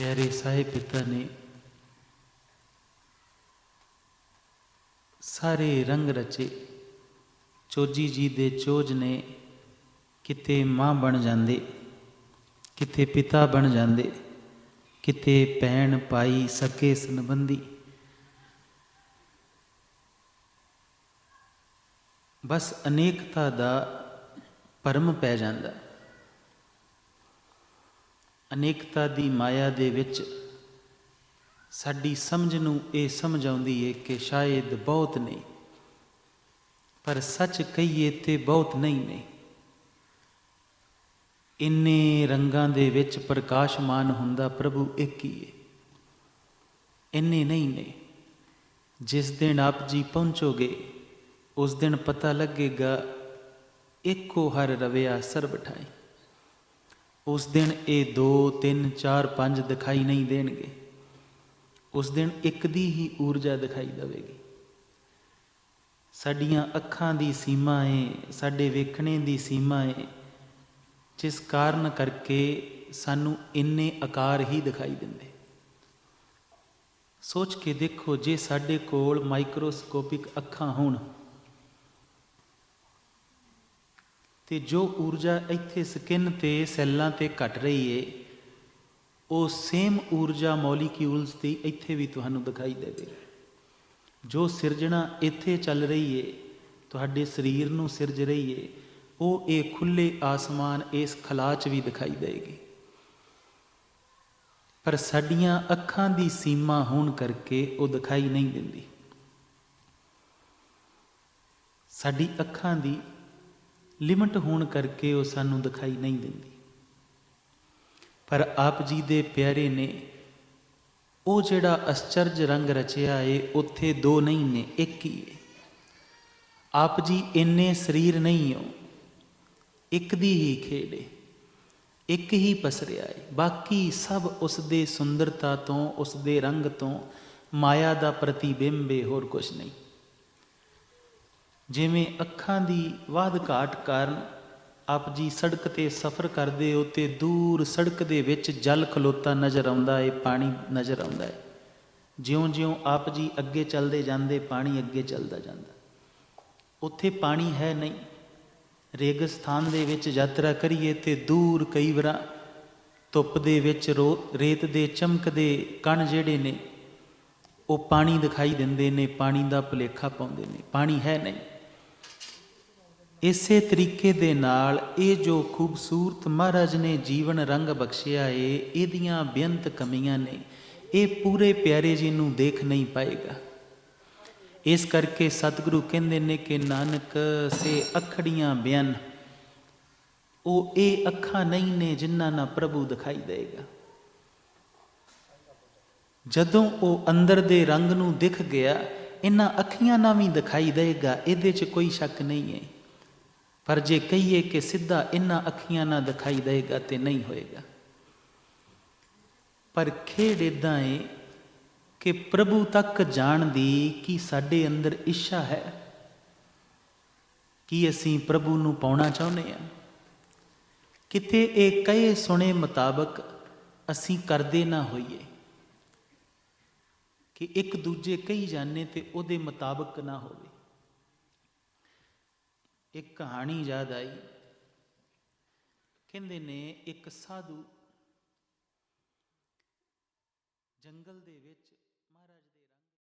ਪਿਆਰੇ ਸਾਹਿਬ ਪਿਤਾ ਨੇ ਸਾਰੇ ਰੰਗ ਰਚੇ। ਚੋਜੀ ਜੀ ਦੇ ਚੋਜ ਨੇ ਕਿਤੇ ਮਾਂ ਬਣ ਜਾਂਦੇ, ਕਿਤੇ ਪਿਤਾ ਬਣ ਜਾਂਦੇ, ਕਿਤੇ ਭੈਣ ਭਾਈ ਸਕੇ ਸੰਬੰਧੀ। ਬਸ ਅਨੇਕਤਾ ਦਾ ਭਰਮ ਪੈ ਜਾਂਦਾ। ਅਨੇਕਤਾ ਦੀ ਮਾਇਆ ਦੇ ਵਿੱਚ ਸਾਡੀ ਸਮਝ ਨੂੰ ਇਹ ਸਮਝ ਆਉਂਦੀ ਏ ਕਿ ਸ਼ਾਇਦ ਬਹੁਤ ਨੇ ਪਰ ਸੱਚ ਕਹੀਏ ਤੇ ਬਹੁਤ ਨਹੀਂ ਨੇ। ਇੰਨੇ ਰੰਗਾਂ ਦੇ ਵਿੱਚ ਪ੍ਰਕਾਸ਼ਮਾਨ ਹੁੰਦਾ ਪ੍ਰਭੂ ਇੱਕ ਹੀ ਏ। ਇੰਨੇ ਨਹੀਂ ਨੇ। ਜਿਸ ਦਿਨ ਆਪ ਜੀ ਪਹੁੰਚੋਗੇ, ਉਸ ਦਿਨ ਪਤਾ ਲੱਗੇਗਾ, ਇੱਕੋ ਹਰ ਰਵਿਆ ਸਰਬ ਠਾਈ। ਉਸ ਦਿਨ ਇਹ 2 3 4 5 ਦਿਖਾਈ ਨਹੀਂ ਦੇਣਗੇ। ਉਸ ਦਿਨ ਇੱਕ ਦੀ ਹੀ ਊਰਜਾ ਦਿਖਾਈ ਦੇਵੇਗੀ। ਸਾਡੀਆਂ ਅੱਖਾਂ ਦੀ ਸੀਮਾ ਏ, ਸਾਡੇ ਵੇਖਣੇ ਦੀ ਸੀਮਾ ਏ, ਜਿਸ ਕਾਰਨ ਕਰਕੇ ਸਾਨੂੰ ਇੰਨੇ ਆਕਾਰ ਹੀ ਦਿਖਾਈ ਦਿੰਦੇ। ਸੋਚ ਕੇ ਦੇਖੋ, ਜੇ ਸਾਡੇ ਕੋਲ ਮਾਈਕਰੋਸਕੋਪਿਕ ਅੱਖਾਂ ਹੋਣ ਤੇ ਜੋ ਊਰਜਾ ਇੱਥੇ ਸਕਿਨ ਤੇ, ਸੈੱਲਾਂ ਤੇ ਘਟ ਰਹੀ ਏ, ਉਹ ਸੇਮ ਊਰਜਾ ਮੋਲੀਕਿਊਲਸ ਦੀ ਇੱਥੇ ਵੀ ਤੁਹਾਨੂੰ ਦਿਖਾਈ ਦੇਵੇਗੀ ਜੋ ਸਿਰਜਣਾ ਇੱਥੇ ਚੱਲ ਰਹੀ ਏ, ਤੁਹਾਡੇ ਸਰੀਰ ਨੂੰ ਸਿਰਜ ਰਹੀ ਏ, ਉਹ ਇਹ ਖੁੱਲੇ ਆਸਮਾਨ ਇਸ ਖਲਾ 'ਚ ਵੀ ਦਿਖਾਈ ਦੇਗੀ। ਪਰ ਸਾਡੀਆਂ ਅੱਖਾਂ ਦੀ ਸੀਮਾ ਹੋਣ ਕਰਕੇ ਉਹ ਦਿਖਾਈ ਨਹੀਂ ਦਿੰਦੀ। ਸਾਡੀ ਅੱਖਾਂ ਦੀ ਲਿਮਟ ਹੋਣ ਕਰਕੇ ਉਹ ਸਾਨੂੰ ਦਿਖਾਈ ਨਹੀਂ ਦਿੰਦੀ। ਪਰ ਆਪ ਜੀ ਦੇ ਪਿਆਰੇ ਨੇ, ਉਹ ਜਿਹੜਾ ਅਸਚਰਜ ਰੰਗ ਰਚਿਆ ਏ, ਉੱਥੇ ਦੋ ਨਹੀਂ ਨੇ, ਇੱਕ ਹੀ ਏ। ਆਪ ਜੀ ਇੰਨੇ ਸਰੀਰ ਨਹੀਂ ਹੋ, ਇੱਕ ਦੀ ਹੀ ਖੇੜੇ ਇੱਕ ਹੀ ਪਸਰਿਆ ਏ, ਬਾਕੀ ਸਭ ਉਸ ਦੇ ਸੁੰਦਰਤਾ ਤੋਂ, ਉਸ ਦੇ ਰੰਗ ਤੋਂ, ਮਾਇਆ ਦਾ ਪ੍ਰਤੀਬਿੰਬ ਏ, ਹੋਰ ਕੁਝ ਨਹੀਂ। ਜਿਵੇਂ ਅੱਖਾਂ ਦੀ ਵਾਧ ਘਾਟ ਕਾਰਨ ਆਪ ਜੀ ਸੜਕ ਤੇ ਸਫ਼ਰ ਕਰਦੇ ਹੋ ਤੇ ਦੂਰ ਸੜਕ ਦੇ ਵਿੱਚ ਜਲ ਖਲੋਤਾ ਨਜ਼ਰ ਆਉਂਦਾ ਏ, ਪਾਣੀ ਨਜ਼ਰ ਆਉਂਦਾ ਏ। ਜਿਉਂ-ਜਿਉਂ ਆਪ ਜੀ ਅੱਗੇ ਚੱਲਦੇ ਜਾਂਦੇ, ਪਾਣੀ ਅੱਗੇ ਚੱਲਦਾ ਜਾਂਦਾ। ਉੱਥੇ ਪਾਣੀ ਹੈ ਨਹੀਂ। ਰੇਗਿਸਤਾਨ ਦੇ ਵਿੱਚ ਯਾਤਰਾ ਕਰੀਏ ਤੇ ਦੂਰ ਕਈ ਵਾਰ ਧੁੱਪ ਦੇ ਵਿੱਚ ਰੇਤ ਦੇ ਚਮਕਦੇ ਕਣ ਜਿਹੜੇ ਨੇ, ਉਹ ਪਾਣੀ ਦਿਖਾਈ ਦਿੰਦੇ ਨੇ, ਪਾਣੀ ਦਾ ਭੁਲੇਖਾ ਪਾਉਂਦੇ ਨੇ। ਪਾਣੀ ਹੈ ਨਹੀਂ। ਇਸੇ ਤਰੀਕੇ ਦੇ ਨਾਲ ਇਹ ਜੋ ਖੂਬਸੂਰਤ ਮਹਾਰਾਜ ਨੇ ਜੀਵਨ ਰੰਗ ਬਖਸ਼ਿਆ ਏ, ਇਹਦੀਆਂ ਬੇਅੰਤ ਕਮੀਆਂ ਨੇ, ਇਹ ਪੂਰੇ ਪਿਆਰੇ ਜੀ ਨੂੰ ਦੇਖ ਨਹੀਂ ਪਾਏਗਾ। ਇਸ ਕਰਕੇ ਸਤਿਗੁਰੂ ਕਹਿੰਦੇ ਨੇ ਕਿ ਨਾਨਕ, ਸੇ ਅਖੜੀਆਂ ਬਿਆਨ, ਉਹ ਇਹ ਅੱਖਾਂ ਨਹੀਂ ਨੇ ਜਿਨ੍ਹਾਂ ਨਾਲ ਪ੍ਰਭੂ ਦਿਖਾਈ ਦੇਗਾ। ਜਦੋਂ ਉਹ ਅੰਦਰ ਦੇ ਰੰਗ ਨੂੰ ਦਿਖ ਗਿਆ, ਇਹਨਾਂ ਅੱਖੀਆਂ ਨਾਲ ਵੀ ਦਿਖਾਈ ਦੇਗਾ, ਇਹਦੇ 'ਚ ਕੋਈ ਸ਼ੱਕ ਨਹੀਂ ਹੈ ਪਰ ਜੇ ਕਹੀਏ ਕਿ ਸਿੱਧਾ ਇਹਨਾਂ ਅੱਖੀਆਂ ਨਾਲ ਦਿਖਾਈ ਦੇਗਾ ਤੇ ਨਹੀਂ ਹੋਏਗਾ। ਪਰ ਖੇਡ ਇਦਾਂ ਏ ਕਿ ਪ੍ਰਭੂ ਤੱਕ ਜਾਣ ਦੀ ਕੀ ਸਾਡੇ ਅੰਦਰ ਇੱਛਾ ਹੈ? ਕੀ ਅਸੀਂ ਪ੍ਰਭੂ ਨੂੰ ਪਾਉਣਾ ਚਾਹੁੰਦੇ ਹਾਂ? ਕਿਤੇ ਇਹ ਕਹੇ ਸੁਣੇ ਮੁਤਾਬਕ ਅਸੀਂ ਕਰਦੇ ਨਾ ਹੋਈਏ। ਕਿ ਇੱਕ ਦੂਜੇ ਕਹੀ ਜਾਣੇ ਤੇ ਉਹਦੇ ਮੁਤਾਬਕ ਨਾ ਹੋਵੇ। ਇੱਕ ਕਹਾਣੀ ਯਾਦ ਆਈ। ਕਹਿੰਦੇ ਨੇ ਇੱਕ ਸਾਧੂ ਜੰਗਲ ਦੇ ਵਿੱਚ